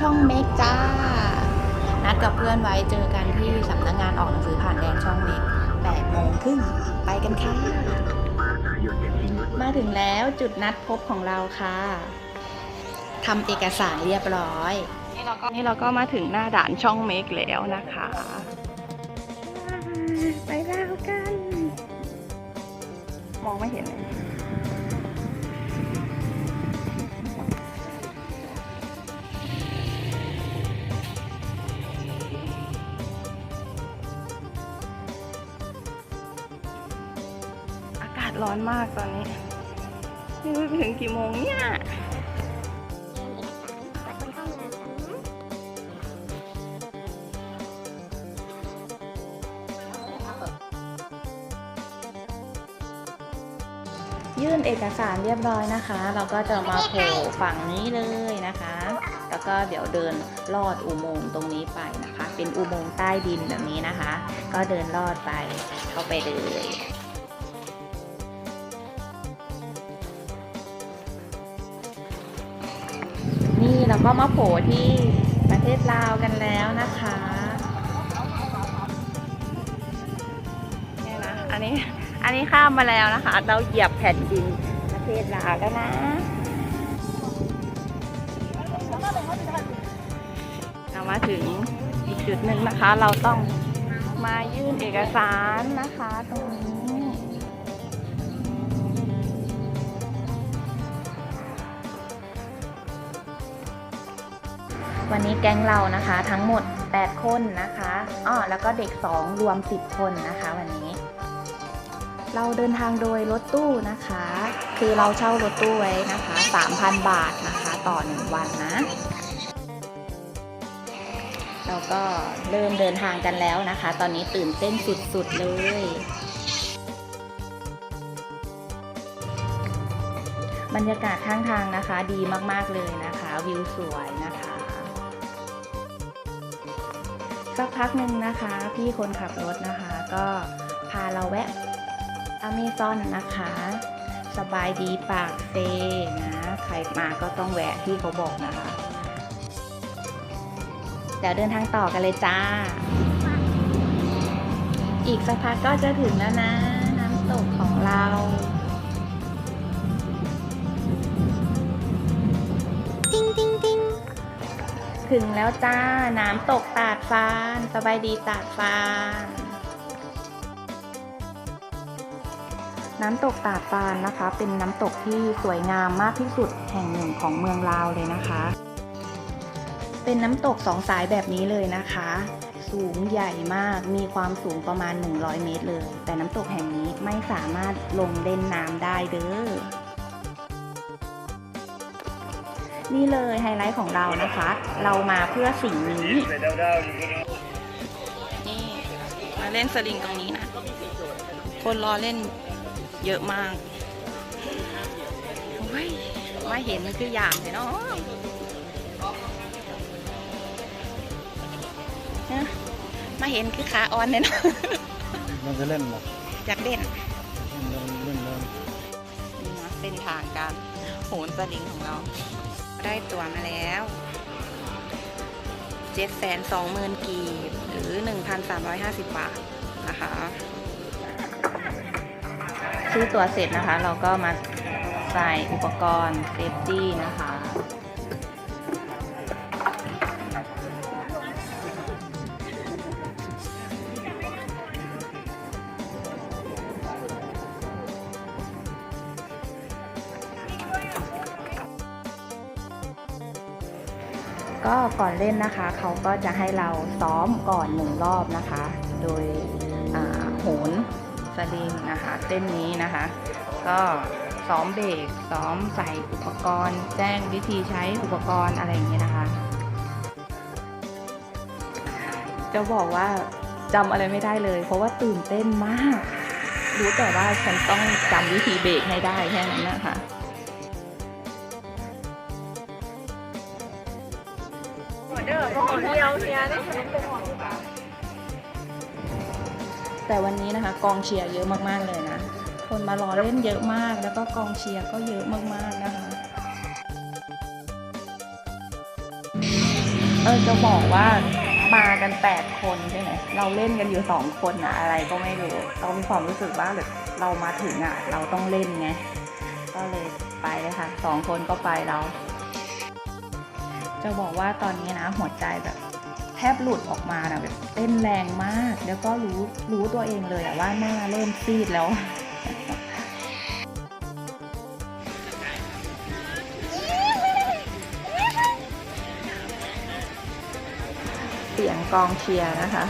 ช่องเมกจ้า นัดกับเพื่อนไว้เจอกันที่สำนักงงานออกหนังสือผ่านแดนช่องเมกแปดโมงครึ่งไปกันค่ะ มาถึงแล้วจุดนัดพบของเราค่ะทำเอกสารเรียบร้อย นี่เราก็มาถึงหน้าด่านช่องเมกแล้วนะคะ ไปแล้วกัน มองไม่เห็นเลย ร้อนมากตอนนี้ไม่รู้ถึงกี่โมงเนี่ยยื่นเอกสารเรียบร้อยนะคะ เราก็จะมาโผล่ฝั่งนี้เลยนะคะ แล้วก็เดี๋ยวเดินลอดอุโมงค์ตรงนี้ไปนะคะ เป็นอุโมงค์ใต้ดินแบบนี้นะคะ ก็เดินลอดไปเข้าไปเลย เราก็มาโผล่ที่ประเทศลาวกันแล้วนะคะนี่นะอันนี้อันนี้ข้ามมาแล้วนะคะ เราเหยียบแผ่นดินประเทศลาวแล้วนะเรามาถึงอีกจุดหนึ่งนะคะ เราต้องมายื่นเอกสารนะคะตรงนี้ วันนี้แก๊งเรานะคะทั้งหมด 8 คนนะคะอ้อแล้วก็เด็ก 2 รวม 10 คนนะคะวันนี้ เราเดินทางโดยรถตู้นะคะ คือเราเช่ารถตู้ไว้นะคะ 3,000 บาทนะคะต่อ 1 วันนะ เราก็เริ่มเดินทางกันแล้วนะคะ ตอนนี้ตื่นเต้นสุดๆเลยบรรยากาศข้างทางนะคะดีมากๆเลยนะคะ วิวสวยนะคะ สักพักหนึ่งนะคะ พี่คนขับรถนะคะ ก็พาเราแวะอเมซอนนะคะ สบายดีปากเซนะ ใครมาก็ต้องแวะที่เขาบอกนะคะ เดี๋ยวเดินทางต่อกันเลยจ้า อีกสักพักก็จะถึงแล้วนะ น้ำตกของเรา ถึงแล้วจ้า น้ำตกตาดฟานสบายดีตาดฟาน น้ำตกตาดฟานนะคะ เป็นน้ำตกที่สวยงามมากที่สุดแห่งหนึ่งของเมืองลาวเลยนะคะ เป็นน้ำตกสองสายแบบนี้เลยนะคะ สูงใหญ่มากมีความสูงประมาณ 100 เมตรเลย แต่น้ำตกแห่งนี้ไม่สามารถลงเล่นน้ำได้เด้อ นี่เลยไฮไลท์ของเรานะคะ เรามาเพื่อสิ่งนี้ นี่ มาเล่นสลิงตรงนี้นะ คนรอเล่นเยอะมากโอ้ยมาเห็นมันคืออย่างเลยเนาะฮะมาเห็นคือขาอ่อนเลยเนาะมันจะเล่นหรออยากเล่นเล่นเล่นเล่นนี่นะเส้นทางการโหนสลิงของเรา ได้ตั๋วมาแล้วเจ็ดแสนสองหมื่นกีบ หรือหนึ่งพันสามร้อยห้าสิบบาทนะคะ ซื้อตั๋วเสร็จนะคะ เราก็มาใส่อุปกรณ์เซฟตี้นะคะ ก่อนเล่นนะคะ เขาก็จะให้เราซ้อมก่อนหนึ่งรอบนะคะ โดยโหนสลิงนะคะเส้นนี้นะคะ ก็ซ้อมเบรกซ้อมใส่อุปกรณ์ แจ้งวิธีใช้อุปกรณ์อะไรอย่างนี้ยนะคะ จะบอกว่าจำอะไรไม่ได้เลย เพราะว่าตื่นเต้นมาก รู้แต่ว่าฉันต้องจำวิธีเบรกให้ได้แค่นั้นนะคะ แต่วันนี้นะคะกองเชียร์เยอะมากๆเลยนะ คนมารอเล่นเยอะมาก แล้วก็กองเชียร์ก็เยอะมากๆนะคะเออจะบอกว่ามากันแปดคนใช่ไหมเราเล่นกันอยู่สองคนอะอะไรก็ไม่รู้เรามีความรู้สึกว่าแบบเรามาถึงอะเราต้องเล่นไงก็เลยไปเลยค่ะสองคนก็ไปเรา จะบอกว่าตอนนี้นะหัวใจแบบแทบหลุดออกมานะแบบเต้นแรงมาก แล้วก็รู้รู้ตัวเองเลยอะว่าหน้าเริ่มซีดแล้วเสียงกองเชียร์นะคะ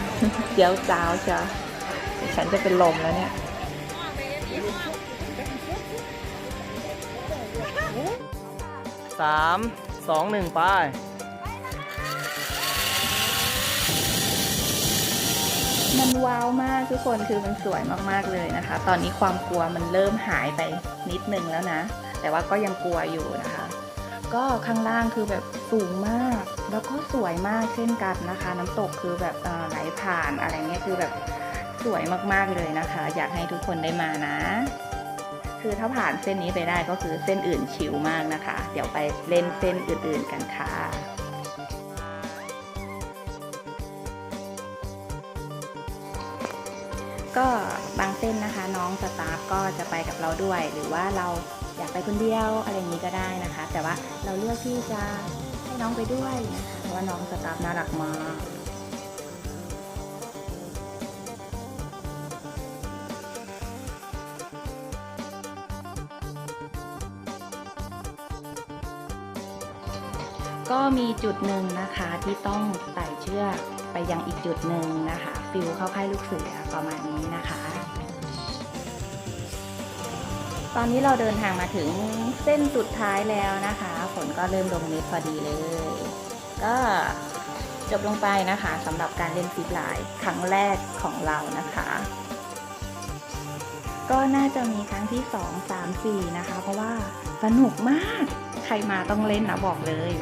เจียวจ้าวเชียฉันจะเป็นลมแล้วเนี่ย สาม สองหนึ่งไปมันว้าวมากทุกคนคือมันสวยมากๆเลยนะคะ ตอนนี้ความกลัวมันเริ่มหายไปนิดนึงแล้วนะ แต่ว่าก็ยังกลัวอยู่นะคะ ก็ข้างล่างคือแบบสูงมาก แล้วก็สวยมากเช่นกันนะคะ น้ำตกคือแบบไหลผ่านอะไรเงี้ยคือแบบสวยมากๆเลยนะคะ อยากให้ทุกคนได้มานะ คือถ้าผ่านเส้นนี้ไปได้ก็คือเส้นอื่นชิลมากนะคะ เดี๋ยวไปเล่นเส้นอื่นๆกันค่ะก็บางเส้นนะคะ น้องสตาฟก็จะไปกับเราด้วย หรือว่าเราอยากไปคนเดียวอะไรอย่างนี้ก็ได้นะคะ แต่ว่าเราเลือกที่จะให้น้องไปด้วยนะคะเพราะว่าน้องสตาฟน่ารักมาก มีจุดหนึ่งนะคะที่ต้องไต่เชือกไปยังอีกจุดหนึ่งนะคะ ฟิลเข้าค่ายลูกเสือประมาณนี้นะคะ ตอนนี้เราเดินทางมาถึงเส้นสุดท้ายแล้วนะคะฝนก็เริ่มลงเม็ดพอดีเลย ก็จบลงไปนะคะสำหรับการเล่นฟิปไลน์ครั้งแรกของเรานะคะ ก็น่าจะมีครั้งที่ 2 3 4 นะคะ เพราะว่าสนุกมากใครมาต้องเล่นนะบอกเลย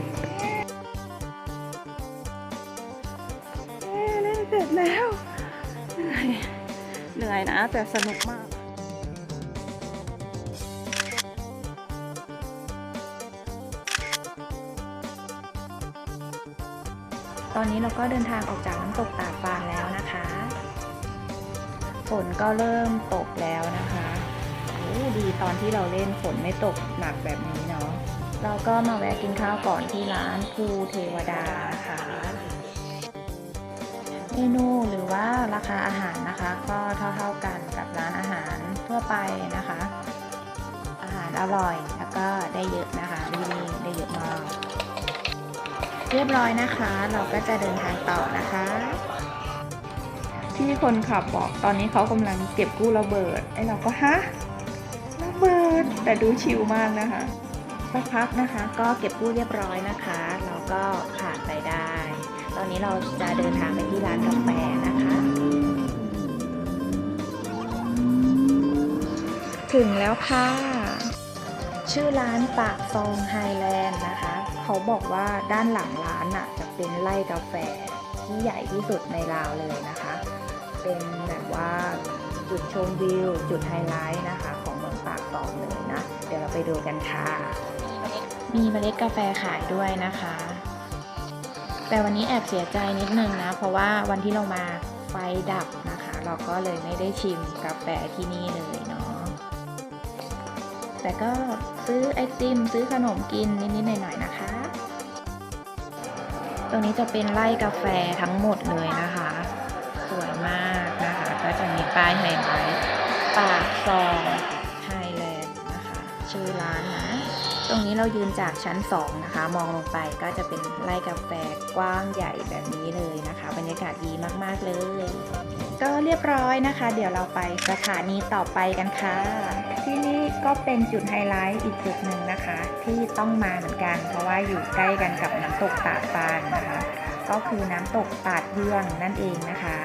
นื่อยนะ แต่สนุกมากตอนนี้เราก็เดินทางออกจากน้ำตกตาฟานแล้วนะคะ ฝนก็เริ่มตกแล้วนะคะโอ้ดีตอนที่เราเล่นฝนไม่ตกหนักแบบนี้เนาะ เราก็มาแวะกินข้าวก่อนที่ร้านภูเทวดานะคะ เมนูหรือว่าราคาอาหารนะคะ ก็เท่าๆกันกับร้านอาหารทั่วไปนะคะ อาหารอร่อยแล้วก็ได้เยอะนะคะที่นี่ได้เยอะมากเรียบร้อยนะคะ เราก็จะเดินทางต่อนะคะ ที่คนขับบอกตอนนี้เขากำลังเก็บกู้ระเบิดไอ้เราก็ฮะระเบิดแต่ดูชิลมากนะคะสักพักนะคะ ก็เก็บกู้เรียบร้อยนะคะ เราก็ผ่านไปได้ ตอนนี้เราจะเดินทางไปที่ร้านกาแฟนะคะ ถึงแล้วค่ะ ชื่อร้านปากซองไฮแลนด์นะคะ เขาบอกว่าด้านหลังร้านอะจะเป็นไร่กาแฟที่ใหญ่ที่สุดในลาวเลยนะคะ เป็นแบบว่าจุดชมวิว จุดไฮไลท์นะคะ ของเมืองปากซองเลยนะ เดี๋ยวเราไปดูกันค่ะ มีเมล็ดกาแฟขายด้วยนะคะ แต่วันนี้แอบเสียใจนิดนึงนะ เพราะว่าวันที่เรามาไฟดับนะคะ เราก็เลยไม่ได้ชิมกาแฟที่นี่เลยเนาะแต่ก็ซื้อไอติมซื้อขนมกินนิดๆหน่อยๆนะคะ ตรงนี้จะเป็นไร่กาแฟทั้งหมดเลยนะคะ สวยมากนะคะ ก็จะมีป้ายไฮไลท์ปากซองไฮแลนด์นะคะ ชื่อร้านนะ ตรงนี้เรายืนจากชั้น 2 นะคะ มองลงไปก็จะเป็นไร่กาแฟกว้างใหญ่แบบนี้เลยนะคะ บรรยากาศดีมากๆเลย ก็เรียบร้อยนะคะ เดี๋ยวเราไปสถานีต่อไปกันค่ะ ที่นี่ก็เป็นจุดไฮไลท์อีกจุดหนึ่งนะคะ ที่ต้องมาเหมือนกัน เพราะว่าอยู่ใกล้กันกับน้ำตกตาดฟานนะคะ ก็คือน้ำตกตาดเยื่องนั่นเองนะคะ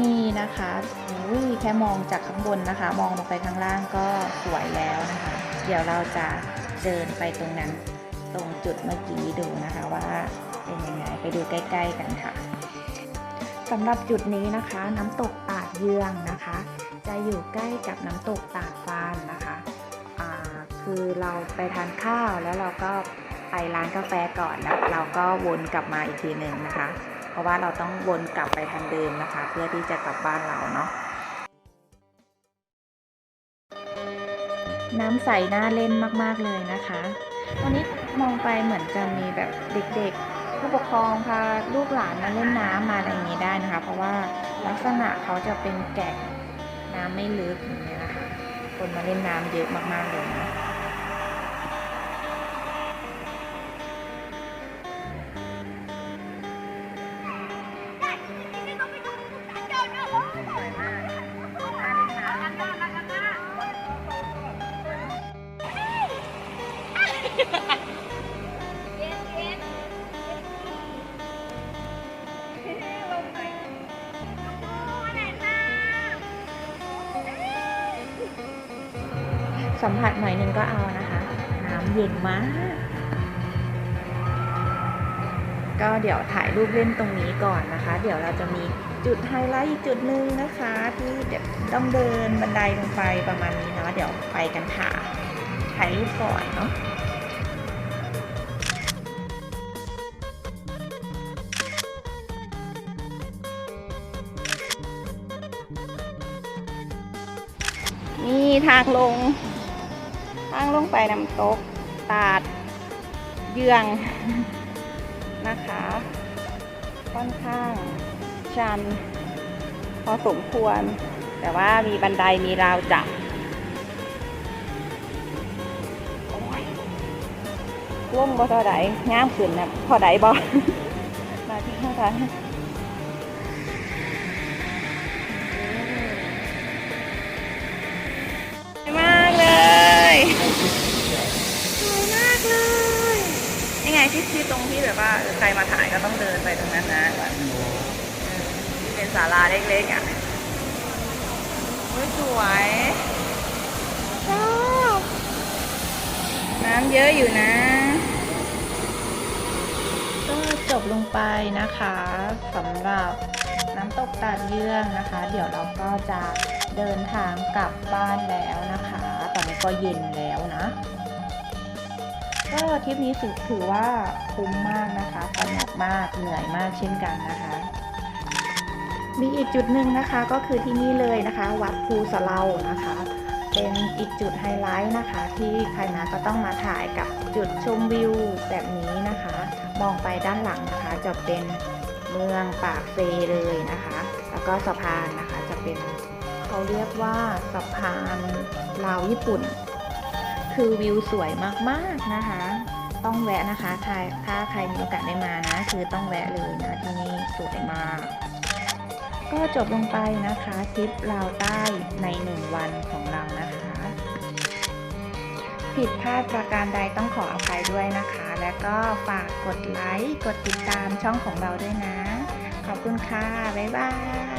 นี่นะคะอุ้ยแค่มองจากข้างบนนะคะ มองลงไปข้างล่างก็สวยแล้วนะคะ เดี๋ยวเราจะเดินไปตรงนั้นตรงจุดเมื่อกี้ดูนะคะว่าเป็นยังไงไปดูใกล้ ๆ กันค่ะสำหรับจุดนี้นะคะ น้ำตกตาดเยืองนะคะ จะอยู่ใกล้กับน้ำตกตาดฟานนะคะคือเราไปทานข้าวแล้วเราก็ไปร้านกาแฟก่อนแล้วเราก็วนกลับมาอีกทีหนึ่งนะคะ เพราะว่าเราต้องวนกลับไปทางเดิมนะคะ เพื่อที่จะกลับบ้านเราเนาะ น้ำใสน่าเล่นมากๆเลยนะคะวันนี้มองไปเหมือนจะมีแบบเด็กๆ ผู้ปกครองพาลูกหลานมาเล่นน้ำมาอะไรอย่างนี้ได้นะคะ เพราะว่าลักษณะเขาจะเป็นแก่งน้ำไม่ลึกอย่างเงี้ยนะคะ คนมาเล่นน้ำเยอะมากๆเลยนะ สัมผัสหน่อยนึงก็เอานะคะ น้ำเย็นมาก ก็เดี๋ยวถ่ายรูปเล่นตรงนี้ก่อนนะคะ เดี๋ยวเราจะมีจุดไฮไลท์อีกจุดหนึ่งนะคะ ที่เดี๋ยวต้องเดินบันไดลงไปประมาณนี้เนาะเดี๋ยวไปกันค่ะถ่ายรูปก่อนเนาะนี่ทางลง ลงไปน้ำตก ตาด เยืองนะคะ ค่อนข้างชัน พอสมควร แต่ว่ามีบันไดมีราวจับโอ้ยล่มบ่เท่าใดง่ามขึ้นนะพอใดบ่มาที่ข้างทาง สวยมากเลยยังไงที่ที่ตรงที่แบบว่าเออใครมาถ่ายก็ต้องเดินไปตรงนั้นนะแบบเออที่เป็นศาลาเล็กๆอะโอ้ยสวยชอบน้ำเยอะอยู่นะ ก็จบลงไปนะคะสำหรับน้ำตกตาดเยื่องนะคะ เดี๋ยวเราก็จะเดินทางกลับบ้านแล้วนะคะ ตอนนี้ก็เย็นแล้วนะ ก็ทริปนี้ถือว่าคุ้มมากนะคะสนุกมากเหนื่อยมากเช่นกันนะคะ มีอีกจุดหนึ่งนะคะก็คือที่นี่เลยนะคะ วัดภูสะเลานะคะ เป็นอีกจุดไฮไลท์นะคะ ที่ใครมาก็ต้องมาถ่ายกับจุดชมวิวแบบนี้นะคะ มองไปด้านหลังนะคะจะเป็นเมืองปากเซเลยนะคะ แล้วก็สะพานนะคะจะเป็นเขาเรียกว่าสะพาน ลาวญี่ปุ่น คือวิวสวยมากๆนะคะ ต้องแวะนะคะถ้าถ้าใครมีโอกาสได้มานะ คือต้องแวะเลยนะที่นี่สวยมาก ก็จบลงไปนะคะทริปลาวใต้ในหนึ่งวันของเรานะคะ ผิดพลาดประการใดต้องขออภัยด้วยนะคะ และก็ฝากกดไลค์กดติดตามช่องของเราด้วยนะ ขอบคุณค่ะ บ๊ายบาย